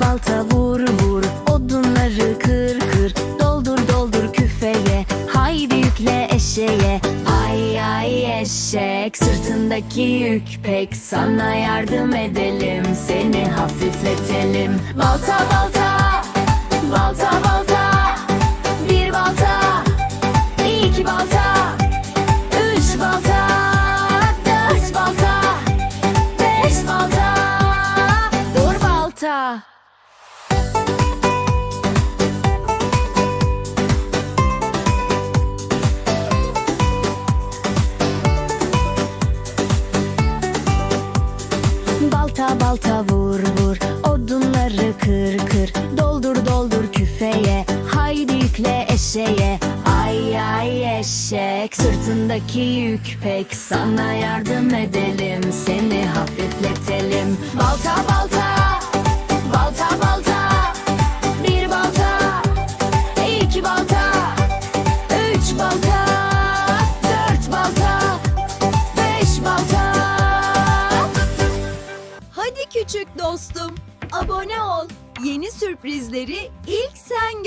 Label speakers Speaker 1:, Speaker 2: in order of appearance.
Speaker 1: balta vur vur Odunları kır kır Doldur doldur küfeye Haydi yükle eşeğe. Ay ay eşek Sırtındaki yük pek Sana yardım edelim Seni hafifletelim. Balta balta Balta balta Bir balta iki balta Üç balta Dört balta Beş balta. Dur balta. Balta vur vur Odunları kır kır Doldur doldur küfeye Haydi yükle eşeğe. Ay ay eşek Sırtındaki yük pek Sana yardım edelim Seni hafifletelim. Balta balta
Speaker 2: küçük dostum, abone ol. Yeni sürprizleri ilk sen.